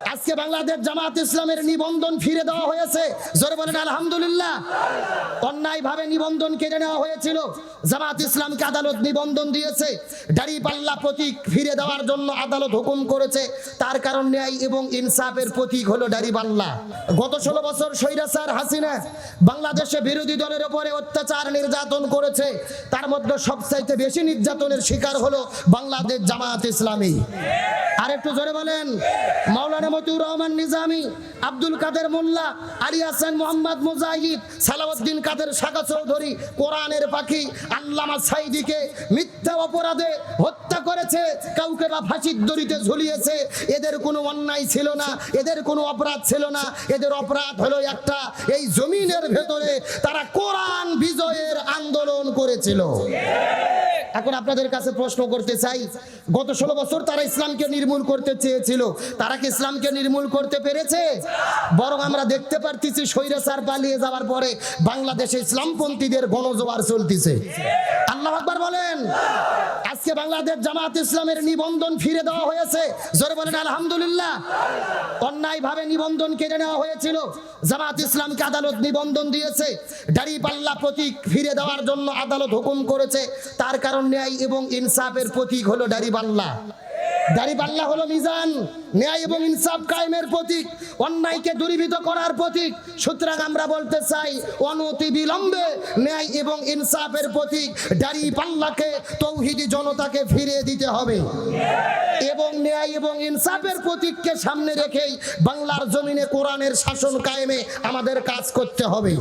আজকে বাংলাদেশ জামাত ইসলামের নিবন্ধন ফিরে দেওয়া হয়েছে। জোরে বলেন, আলহামদুলিল্লাহ। অন্যায় ভাবে নিবন্ধন কেড়ে নেওয়া হয়েছিল। জামাত ইসলামকে আদালত নিবন্ধন দিয়েছে। দাড়ি পাল্লা প্রতীক ফিরে দেওয়ার জন্য আদালত হুকুম করেছে। তার কারণ ন্যায় এবং ইনসাফের প্রতীক হলো দাড়ি পাল্লা গত ষোলো বছর স্বৈরাচার হাসিনা বাংলাদেশে বিরোধী দলের ওপরে অত্যাচার নির্যাতন করেছে। তার মধ্যে সবচাইতে বেশি নির্যাতনের শিকার হলো বাংলাদেশ জামাত ইসলামী। আর একটু জোরে বলেন, মাওলানা মতিউর রহমান নিজামি, আব্দুল কাদের মোল্লা, আলী হাসান মোহাম্মদ মুজাহিদ, সালাউদ্দিন কাদের শাখা চৌধুরী, কোরআনের পাখি, আল্লামা সাইদিকে মিথ্যা অপরাধে হত্যা করেছে, কাউকে বা ফাঁসির দড়িতে ঝুলিয়েছে, এদের কোনো অন্যায় ছিল না, এদের কোনো অপরাধ ছিল না, এদের অপরাধ হলো একটা এই জমিনের ভেতরে তারা কোরআন বিজয়ের আন্দোলন করেছিল। এখন আপনাদের কাছে প্রশ্ন করতে চাই, গত ষোলো বছর তারা ইসলামকে নির্মূল করতে চেয়েছিল, তারা কি ইসলামকে নির্মূল করতে পেরেছে? বরং আমরা দেখতে পারতেছি স্বৈরাচার পালিয়ে যাওয়ার পরে বাংলাদেশে ইসলামপন্থীদের গণজোয়ার চলতেছে। আল্লাহ আকবার বলেন, আজকে বাংলাদেশ জামাত ইসলামের নিবন্ধন ফিরে দেওয়া হয়েছে। জোরে বলেন, আলহামদুলিল্লাহ। অন্যায় ভাবে নিবন্ধন কেড়ে নেওয়া হয়েছিল। জামাত ইসলামকে আদালত নিবন্ধন দিয়েছে। দাড়ি পাল্লা প্রতীক ফিরে দেওয়ার জন্য আদালত হুকুম করেছে। তার কারণ ন্যায় এবং ইনসাফের প্রতীক হলো দাড়িপাল্লা দাড়িপাল্লা দাড়ি পাল্লা হলো মিজান। ন্যায় এবং ইনসাফ কায়েমের প্রতীক, অন্যায়কে দূরীভূত করার প্রতীক। সুতরাং আমরা বলতে চাই, অনতি বিলম্বে ন্যায় এবং ইনসাফের প্রতীক দাড়ি পাল্লাকে, তৌহিদি জনতাকে ফিরিয়ে দিতে হবে। এবং ন্যায় এবং ইনসাফের প্রতীককে সামনে রেখেই বাংলার জমিনে কোরআনের শাসন কায়েমে আমাদের কাজ করতে হবে।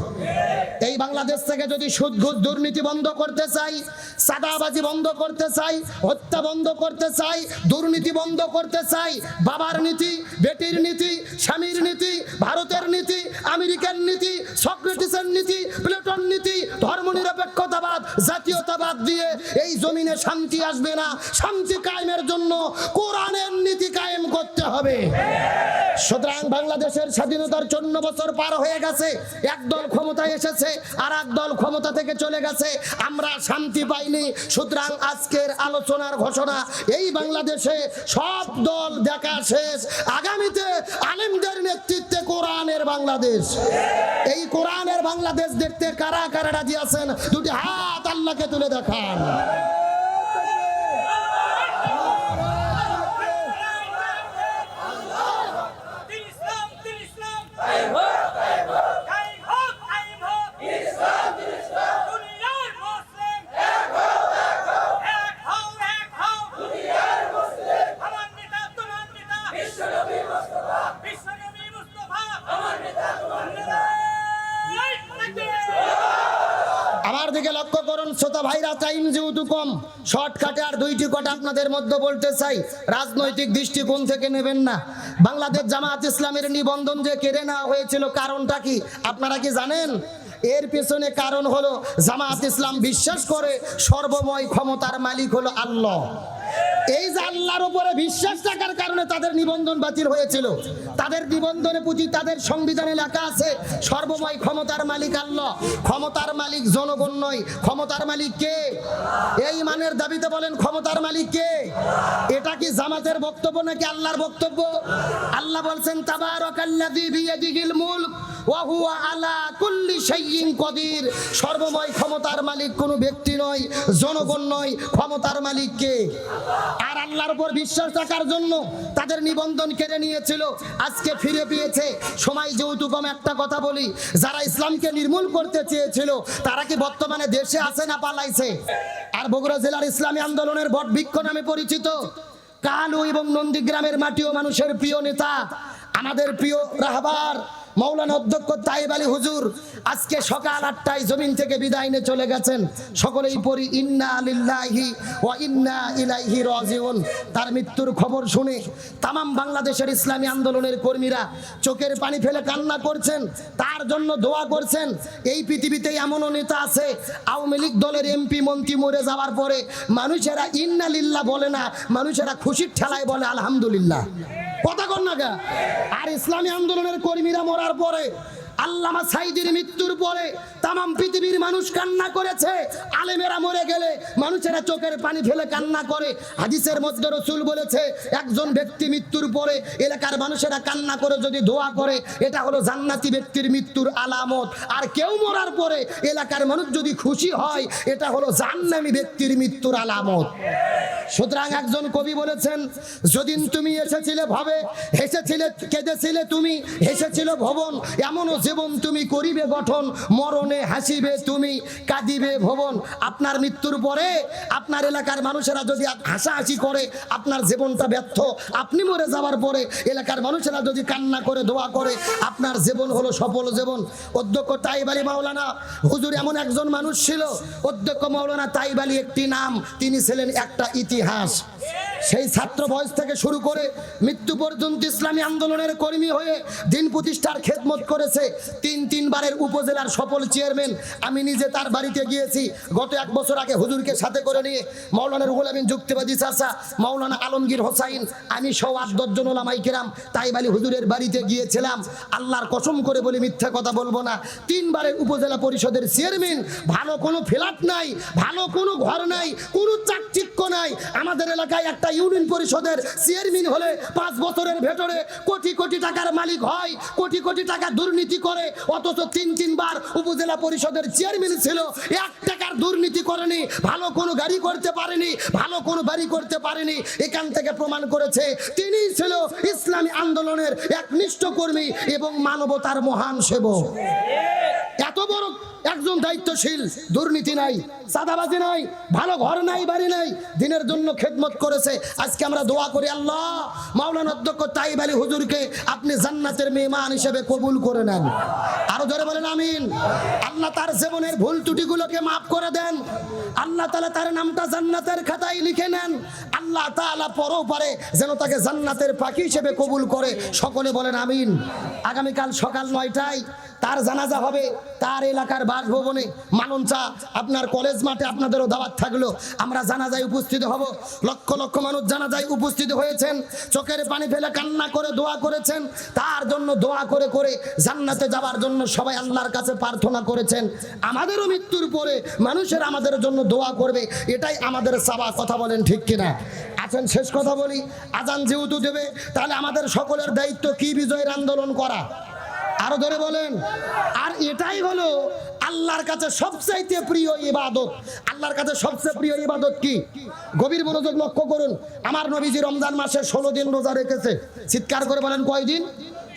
এই বাংলাদেশ থেকে যদি সুদঘুষ দুর্নীতি বন্ধ করতে চাই সাদাবাজি বন্ধ করতে চাই, হত্যা বন্ধ করতে চাই, দুর্নীতি বন্ধ করতে চাই বাবার নীতি, বেটির নীতি, স্বামীর নীতি, ভারতের নীতি, আমেরিকার নীতি, সক্রেটিসের নীতি প্লেটন নীতি, ধর্মনিরপেক্ষতাবাদ, জাতীয়তাবাদ দিয়ে এই জমিনে শান্তি আসবে না। শান্তি কায়েমের জন্য কোরআনের নীতি কায়েম করতে হবে। সুতরাং বাংলাদেশের স্বাধীনতার চন্ন বছর পার হয়ে গেছে। একদল ক্ষমতায় এসেছে আর দল ক্ষমতা থেকে চলে গেছে। আমরা শান্তি পাইনি। সুতরাং আজকের আলোচনার ঘোষণা, এই বাংলাদেশে সব দল দেখা শেষ। আগামীতে আলেমদের নেতৃত্বে কোরআনের বাংলাদেশ। এই কোরআনের বাংলাদেশ দেখতে কারা কারা রাজি আছেন? দুটি হাত আল্লাহকে তুলে দেখান। দিকে লক্ষ্য করুন, শ্রোতা ভাইরা, টাইম যেহেতু কম, শর্টকাটে আর দুইটি কথা আপনাদের মধ্যে বলতে চাই। রাজনৈতিক দৃষ্টিকোণ থেকে নেবেন না। বাংলাদেশ জামাত ইসলামের নিবন্ধন যে কেড়ে নেওয়া হয়েছিল, কারণটা কি? আপনারা কি জানেন? এর পেছনে কারণ হলো জামাত ইসলাম বিশ্বাস করে সর্বময় ক্ষমতার মালিক হলো আল্লাহ। এই যে আল্লাহর উপরে বিশ্বাস থাকার কারণে তাদের নিবন্ধন বাতিল হয়েছিল। তাদের নিবন্ধনে পুঁজি, তাদের সংবিধানে লেখা আছে, সর্বময় ক্ষমতার মালিক আল্লাহ। ক্ষমতার মালিক জনগণ নয়, ক্ষমতার মালিক কে? এই মানের দাবিতে বলেন, ক্ষমতার মালিক কে? এটা কি জামাতের বক্তব্য নাকি আল্লাহর বক্তব্য? আল্লাহ বলছেন, তাবারাকাল্লাযী বিয়াদিহিল মুলক ওয়া হুয়া আলা কুল্লি শাইইন কদির, সর্বময় ক্ষমতার মালিক কোনো ব্যক্তি নয়, জনগণ নয়, ক্ষমতার মালিক কে? আর আল্লাহর উপর বিশ্বাস রাখার জন্য তাদের নিবন্ধন কেড়ে নিয়েছিল, আজকে ফিরে পেয়েছে। সময় যেহেতু কম, একটা কথা বলি, যারা ইসলামকে নির্মূল করতে চেয়েছিল, তারা কি বর্তমানে দেশে আছে না পালাইছে? আর বগুড়া জেলার ইসলামী আন্দোলনের বট বৃক্ষ নামে পরিচিত, কালু এবং নন্দীগ্রামের মাটিও মানুষের প্রিয় নেতা, আমাদের প্রিয় রাহবার মৌলানা অধ্যক্ষ তাইব আলী হুজুর আজকে সকাল আটটায় জমিন থেকে বিদায় নিয়ে চলে গেছেন। সকলেই পড়ি, ইন্না লিল্লাহি ওয়া ইন্না ইলাইহি রাজিউন। তার মৃত্যুর খবর শুনে তামাম বাংলাদেশের ইসলামী আন্দোলনের কর্মীরা চোখের পানি ফেলে কান্না করছেন, তার জন্য দোয়া করছেন। এই পৃথিবীতে এমনও নেতা আছে, আওয়ামী লীগ দলের এমপি, মন্ত্রী মরে যাওয়ার পরে মানুষেরা ইন্না লিল্লা বলে না, মানুষেরা খুশির ঠেলায় বলে, আলহামদুলিল্লাহ। কথা কর না গা? আর ইসলামী আন্দোলনের কর্মীরা মরার পরে, আল্লামা সাইদির মৃত্যুর পরে তামাম পৃথিবীর মানুষ কান্না করেছে। আলেমেরা মরে গেলে মানুষেরা চোখের পানি ফেলে কান্না করে। হাদিসের মধ্যে রসুল বলেছে, একজন ব্যক্তি মৃত্যুর পরে এলাকার মানুষেরা কান্না করে যদি দোয়া করে, এটা হলো জান্নাতি ব্যক্তির মৃত্যুর আলামত। আর কেউ মরার পরে এলাকার মানুষ যদি খুশি হয়, এটা হলো জান্নামি ব্যক্তির মৃত্যুর আলামত। সুতরাং একজন কবি বলেছেন, যদিন তুমি এসেছিলে ভাবে, হেসেছিলে, কেঁদেছিলে তুমি, হেসেছিল ভবন, এমনও জীবন তুমি করিবে গঠন, মরণে হাসিবে তুমি, কাঁদিবে ভবন। আপনার মৃত্যুর পরে আপনার এলাকার মানুষেরা যদি হাসাহাসি করে, আপনার জীবনটা ব্যর্থ, আপনি মরে যাওয়ার পরে এলাকার মানুষেরা যদি কান্না করে, দোয়া করে, আপনার জীবন হলো সফল জীবন। অধ্যক্ষ তাইব আলী মাওলানা, হুজুর এমন একজন মানুষ ছিল, অধ্যক্ষ মাওলানা তাইব আলী একটি নাম, তিনি ছিলেন একটা He has. সেই ছাত্র বয়স থেকে শুরু করে মৃত্যু পর্যন্ত ইসলামী আন্দোলনের কর্মী হয়ে দিন প্রতিষ্ঠার খেদমত করেছে। তিন তিনবারের উপজেলার সফল চেয়ারম্যান আমি নিজে তার বাড়িতে গিয়েছি। গত এক বছর আগে হুজুরকে সাথে করে নিয়ে মাওলানা রুহুল আমিন যুক্তিবাদী চাষা মাওলানা আলমগীর হোসাইন, আমি সহ আট দশজন ওলামাই কেরাম তাই বালি হুজুরের বাড়িতে গিয়েছিলাম। আল্লাহর কসম করে বলি মিথ্যা কথা বলব না। তিনবারের উপজেলা পরিষদের চেয়ারম্যান, ভালো কোনো ফ্ল্যাট নাই, ভালো কোনো ঘর নাই, কোনো চাকচিক্য নাই। আমাদের এলাকায় একটা ইউনিয়ন পরিষদের চেয়ারম্যান হলে পাঁচ বছরের ভেতরে কোটি কোটি টাকার মালিক হয়, কোটি কোটি টাকা দুর্নীতি করে, অথচ তিন তিনবার উপজেলা পরিষদের চেয়ারম্যান ছিল, এক টাকার দুর্নীতি করেনি, ভালো কোনো গাড়ি করতে পারেনি, ভালো কোনো বাড়ি করতে পারেনি, এখান থেকে প্রমাণ করেছে তিনি ছিল ইসলামী আন্দোলনের একনিষ্ঠ কর্মী এবং মানবতার মহান সেবক। এত বড় একজন দায়িত্বশীল, দুর্নীতি নাই সাদাবাজি নাই, ভালো ঘর নাই, বাড়ি নাই, দিনের জন্য খেদমত করেছে। আজকে আমরা দোয়া করি, আল্লাহ, মাওলানা অধ্যক্ষ তাইব আলী হুজুরকে আপনি জান্নাতের মেহমান হিসেবে কবুল করে নেন। আরও ধরে বলেন, আমিন। আল্লাহ তার জীবনের ভুল ত্রুটিগুলোকে মাফ করে দেন। আল্লাহ তালা তার নামটা জান্নাতের খাতায় লিখে নেন। আল্লাহ তাআলা পরও পারে যেন তাকে জান্নাতের পাখি হিসেবে কবুল করে। সকলে বলেন, আমিন। আগামীকাল সকাল নয়টায় তার জানাজা হবে তার এলাকার বাসভবনে। মানঞ্চা আপনার কলেজ মাঠে আপনাদেরও দাওয়াত থাকল। আমরা জানাজায় উপস্থিত হব। লক্ষ লক্ষ মানুষ জানাজায় উপস্থিত হয়েছেন। চোখের পানি ফেলে কান্না করে দোয়া করেছেন। তার জন্য দোয়া করে করে জান্নাতে যাওয়ার জন্য সবাই আল্লাহর কাছে প্রার্থনা করেছেন। আমাদেরও মৃত্যুর পরে মানুষের আমাদের জন্য দোয়া করবে। এটাই আমাদের সাবা, কথা বলেন ঠিক কিনা? আছেন, শেষ কথা বলি। আজান যেহেতু দেবে, তাহলে আমাদের সকলের দায়িত্ব কি বিজয়ের আন্দোলন করা? আরও ধরে বলেন। আর এটাই হলো আল্লাহর কাছে সবচাইতে প্রিয় ইবাদত। আল্লাহর কাছে সবচেয়ে প্রিয় ইবাদত কি? গভীর মনোযোগ লক্ষ্য করুন। আমার নবীজি রমজান মাসে ষোলো দিন রোজা রেখেছে। চিৎকার করে বলেন, কয়দিন?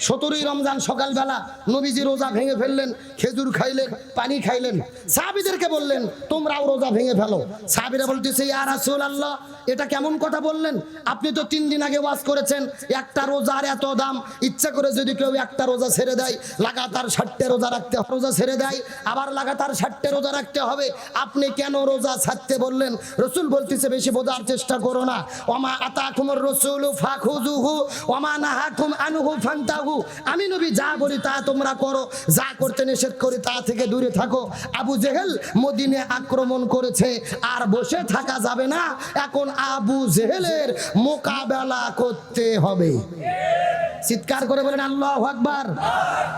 সতেরোই রমজান সকালবেলা নবীজি রোজা ভেঙে ফেললেন, খেজুর খাইলেন, পানি খাইলেন। সাহাবিদেরকে বললেন, তোমরাও রোজা ভেঙে ফেলো। সাহাবিরা বলতেছে, ইয়া রাসূল আল্লাহ এটা কেমন কথা বললেন? আপনি তো তিন দিন আগে ওয়াজ করেছেন, একটা রোজার এত দাম। ইচ্ছা করে যদি কেউ একটা রোজা ছেড়ে দেয়, লাগাতার ষাটটে রোজা রাখতে রোজা ছেড়ে দেয়, আবার লাগাতার ষাটটে রোজা রাখতে হবে। আপনি কেন রোজা ছাড়তে বললেন? রসুল বলতেছে, বেশি বোঝার চেষ্টা করো না। ওমা আতাকুমর রসুল ফাখুজুহু ওমা নাহাকুম আনহু ফান্তাহু আমি নবী, যা বলি তা তোমরা করো। যা করতে নিষেধ করি তা থেকে দূরে থাকো। আবু জেহেল মদিনে আক্রমণ করেছে, আর বসে থাকা যাবে না। এখন আবু জেহেলের মোকাবেলা করতে হবে। চিৎকার করে বলেন, আল্লাহ আকবার।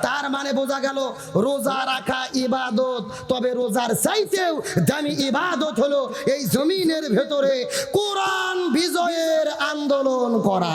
তার মানে বোঝা গেল, রোজা রাখা ইবাদত। তবে রোজার চাইতেও দামি ইবাদত হলো এই জমিনের ভেতরে কোরআন বিজয়ের আন্দোলন করা।